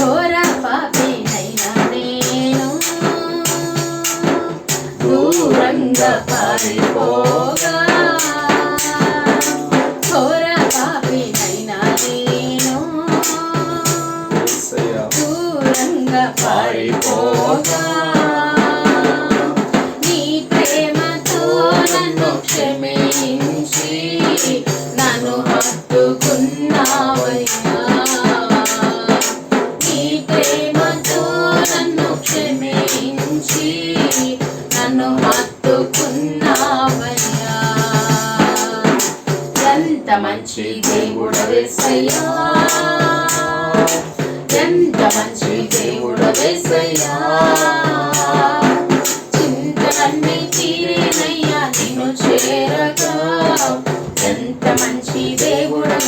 ఘోర పాపినైనా నేను. దూరంగా పారిపోగా. ఘోర పాపినైనా నేను. దూరంగా పారిపోగా. నీ ప్రేమతో నన్ను క్షమించి నన్ను హత్తుకున్నావయ్యా. నన్ను హత్తుకున్నావయ్యా. ఎంత మంచి దేవుడు వేసయ్యా. ఎంత మంచి దేవుడు వేసయ్యా. చింతలన్నీ తీరేనయ్యా నిన్ను చేరగా. ఎంత మంచి దేవుడు